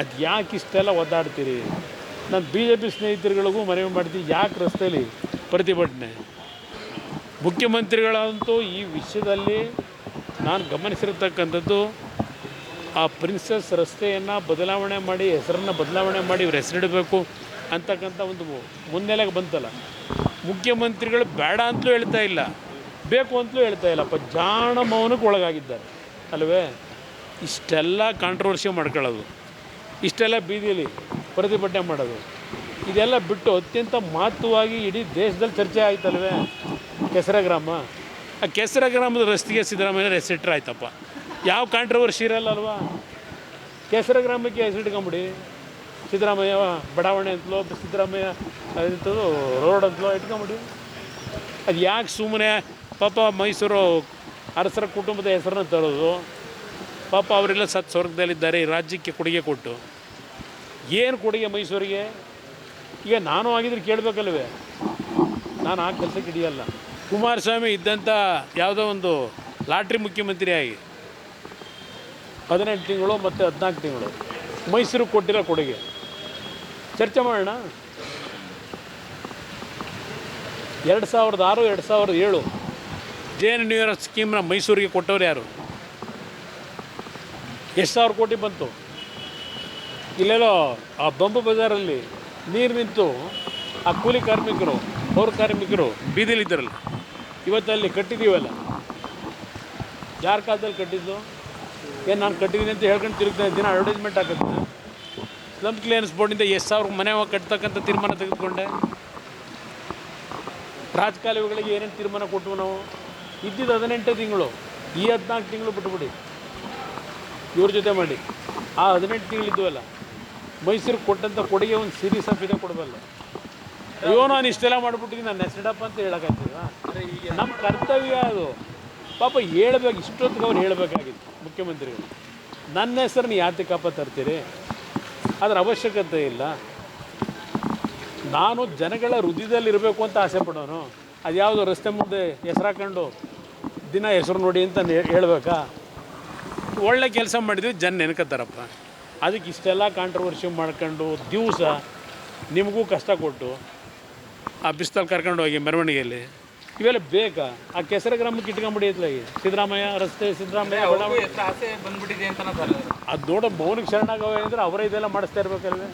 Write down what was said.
ಅದು ಯಾಕೆ ಇಷ್ಟೆಲ್ಲ ಒದ್ದಾಡ್ತೀರಿ? ನಾನು ಬಿ ಜೆ ಪಿ ಸ್ನೇಹಿತರುಗಳಿಗೂ ಮನವಿ ಮಾಡ್ತೀನಿ ಯಾಕೆ ರಸ್ತೆಯಲ್ಲಿ ಪ್ರತಿಭಟನೆ? ಮುಖ್ಯಮಂತ್ರಿಗಳಂತೂ ಈ ವಿಷಯದಲ್ಲಿ ನಾನು ಗಮನಿಸಿರ್ತಕ್ಕಂಥದ್ದು, ಆ ಪ್ರಿನ್ಸಸ್ ರಸ್ತೆಯನ್ನು ಬದಲಾವಣೆ ಮಾಡಿ, ಹೆಸರನ್ನು ಬದಲಾವಣೆ ಮಾಡಿ ಇವ್ರ ಹೆಸರಿಡಬೇಕು ಅಂತಕ್ಕಂಥ ಒಂದು ಮುನ್ನೆಲೆಗೆ ಬಂತಲ್ಲ. ಮುಖ್ಯಮಂತ್ರಿಗಳು ಬೇಡ ಅಂತಲೂ ಹೇಳ್ತಾ ಇಲ್ಲ. ಬೇಕು ಅಂತಲೂ ಹೇಳ್ತಾ ಇಲ್ಲಪ್ಪ ಜಾಣ ಮೌನಕ್ಕೆ ಒಳಗಾಗಿದ್ದಾರೆ. ಅಲ್ವೇ? ಇಷ್ಟೆಲ್ಲ ಕಾಂಟ್ರವರ್ಸಿ ಮಾಡ್ಕೊಳ್ಳೋದು. ಇಷ್ಟೆಲ್ಲ ಬೀದಿಯಲ್ಲಿ ಪ್ರತಿಭಟನೆ ಮಾಡೋದು. ಇದೆಲ್ಲ ಬಿಟ್ಟು ಅತ್ಯಂತ ಮಹತ್ವವಾಗಿ ಇಡೀ ದೇಶದಲ್ಲಿ ಚರ್ಚೆ ಆಯ್ತಲ್ವೇ? ಕೆಸರ ಗ್ರಾಮ? ಆ ಕೆಸರ ಗ್ರಾಮದ ರಸ್ತೆಗೆ ಸಿದ್ದರಾಮಯ್ಯ ಹೆಸರಿಟ್ರೆ ಆಯ್ತಪ್ಪ. ಯಾವ ಕಾಂಟ್ರವರ್ಸಿ ಇರಲ್ಲ ಅಲ್ವಾ? ಕೆಸರ ಗ್ರಾಮಕ್ಕೆ ಹೆಸರಿಟ್ಕೊಂಬಿಡಿ ಸಿದ್ದರಾಮಯ್ಯ ಬಡಾವಣೆ ಅಂತಲೋ ಸಿದ್ದರಾಮಯ್ಯ ಅಂತಲೋ, ರೋಡ್ ಅಂತಲೋ ಇಟ್ಕೊಂಬಿಡಿ. ಅದು ಯಾಕೆ ಸುಮ್ಮನೆ ಪಾಪ ಮೈಸೂರು ಅರಸರ ಕುಟುಂಬದ ಹೆಸರನ್ನ ತರೋದು? ಪಾಪ ಅವರೆಲ್ಲ ಸತ್ ಸ್ವರ್ಗದಲ್ಲಿದ್ದಾರೆ, ಈ ರಾಜ್ಯಕ್ಕೆ ಕೊಡುಗೆ ಕೊಟ್ಟು. ಏನು ಕೊಡುಗೆ ಮೈಸೂರಿಗೆ? ಈಗ ನಾನು ಆಗಿದ್ರೆ ಕೇಳಬೇಕಲ್ವೇ? ನಾನು ಆ ಕೆಲಸಕ್ಕೆ ಹಿಡಿಯಲ್ಲ ಕುಮಾರಸ್ವಾಮಿ ಇದ್ದಂಥ ಯಾವುದೋ ಒಂದು ಲಾಟ್ರಿ ಮುಖ್ಯಮಂತ್ರಿ ಆಗಿ ಹದಿನೆಂಟು ತಿಂಗಳು ಮತ್ತು ಹದಿನಾಲ್ಕು ತಿಂಗಳು. ಮೈಸೂರಿಗೆ ಕೊಟ್ಟಿರೋ ಕೊಡುಗೆ. ಚರ್ಚೆ ಮಾಡೋಣ. ಎರಡು ಸಾವಿರದ ಆರು ಎರಡು ಸಾವಿರದ ಏಳು. ಜೆ ಎನ್ ನ್ಯೂ ಇಯರ್ ಸ್ಕೀಮ್ನ ಮೈಸೂರಿಗೆ ಕೊಟ್ಟವ್ರು ಯಾರು? ಎಷ್ಟು ಸಾವಿರ ಕೋಟಿ ಬಂತು? ಇಲ್ಲೆಲ್ಲೋ ಆ ಬಂಬು ಬಜಾರಲ್ಲಿ ನೀರು ನಿಂತು ಆ ಕೂಲಿ ಕಾರ್ಮಿಕರು ಪೌರ ಕಾರ್ಮಿಕರು ಬೀದಿಲಿದ್ದಾರಲ್ಲ ಇವತ್ತಲ್ಲಿ ಕಟ್ಟಿದ್ದೀವಲ್ಲ? ಯಾರ ಕಾಲದಲ್ಲಿ ಕಟ್ಟಿದ್ದು? ಏನು ನಾನು ಕಟ್ಟಿದ್ದೀನಿ ಅಂತ ಹೇಳ್ಕೊಂಡು ತಿರುಗ್ತಾ ದಿನ ಅಡ್ವರ್ಟೈಸ್ಮೆಂಟ್ ಹಾಕತ್ತೆ ಸ್ಲಮ್ ಕ್ಲಿಯರೆನ್ಸ್ ಬೋರ್ಡಿಂದ ಎಷ್ಟು ಸಾವಿರ ಮನೆ ಕಟ್ತಕ್ಕಂಥ ತೀರ್ಮಾನ ತೆಗೆದುಕೊಂಡೆ? ರಾಜಕಾಲುವೆಗಳಿಗೆ ಏನೇನು ತೀರ್ಮಾನ ಕೊಟ್ಟವು ನಾವು? ಇದ್ದಿದ್ದು ಹದಿನೆಂಟು ತಿಂಗಳು. ಈ ಹದಿನಾಲ್ಕು ತಿಂಗಳು ಬಿಟ್ಬಿಡಿ. ಇವ್ರ ಜೊತೆ ಮಾಡಿ. ಆ ಹದಿನೆಂಟು ತಿಂಗಳಿದ್ವಲ್ಲ ಮೈಸೂರಿಗೆ ಕೊಟ್ಟಂಥ ಕೊಡುಗೆ ಒಂದು ಸೀರೀಸ್ ಆಫ್ ಇದೆ ಕೊಡಬಲ್ಲ. ಅಯ್ಯೋ ನಾನು ಇಷ್ಟೆಲ್ಲ ಮಾಡಿಬಿಟ್ಟಿದ್ದೀನಿ. ನಾನು ಹೆಸರಿಡಪ್ಪ ಅಂತ ಹೇಳೋಕ್ಕಾಗ್ತದ ನಮ್ಮ ಕರ್ತವ್ಯ ಅದು. ಪಾಪ ಹೇಳ್ಬೇಕು ಇಷ್ಟೊತ್ತಿಗೆ ಅವ್ರು ಹೇಳಬೇಕಾಗಿತ್ತು ಮುಖ್ಯಮಂತ್ರಿಗಳು. ನನ್ನ ಹೆಸರನ್ನ ಯಾತಕಪ್ಪ ತರ್ತೀರಿ ಅದರ ಅವಶ್ಯಕತೆ ಇಲ್ಲ. ನಾನು ಜನಗಳ ಹೃದಯದಲ್ಲಿರಬೇಕು ಅಂತ ಆಸೆ ಪಡೋನು. ಅದು ಯಾವುದೋ ರಸ್ತೆ ಮುಂದೆ ಹೆಸರು ಹಾಕೊಂಡು ದಿನ ಹೆಸರು ನೋಡಿ ಅಂತ ಹೇಳಬೇಕಾ? ಹೇಳ್ಬೇಕಾ ಒಳ್ಳೆ ಕೆಲಸ ಮಾಡಿದ್ವಿ ಜನ ನೆನ್ಕೋತಾರಪ್ಪ ಅದಕ್ಕೆ ಇಷ್ಟೆಲ್ಲ ಕಾಂಟ್ರವರ್ಸಿ ಮಾಡ್ಕೊಂಡು ದಿವಸ ನಿಮಗೂ ಕಷ್ಟ ಕೊಟ್ಟು ಆ ಬಿಸ್ತಲ್ಲಿ ಕರ್ಕೊಂಡು ಹೋಗಿ ಮೆರವಣಿಗೆಯಲ್ಲಿ. ಇವೆಲ್ಲ ಬೇಕಾ ಆ ಕೆಸರ ಗ್ರಾಮಕ್ಕೆ ಇಟ್ಕೊಂಬಿಡಿ ಇತ್ಲಾಗಿ ಸಿದ್ದರಾಮಯ್ಯ ರಸ್ತೆ ಸಿದ್ದರಾಮಯ್ಯ ಬಂದ್ಬಿಟ್ಟಿದೆ ಅಂತ ಅದು ನೋಡೋ ಮೌನಿಗೆ ಶರಣಾಗವ ಅಂದರೆ ಅವರೇ ಇದೆಲ್ಲ ಮಾಡಿಸ್ತಾ ಇರ್ಬೇಕಲ್ವೇ?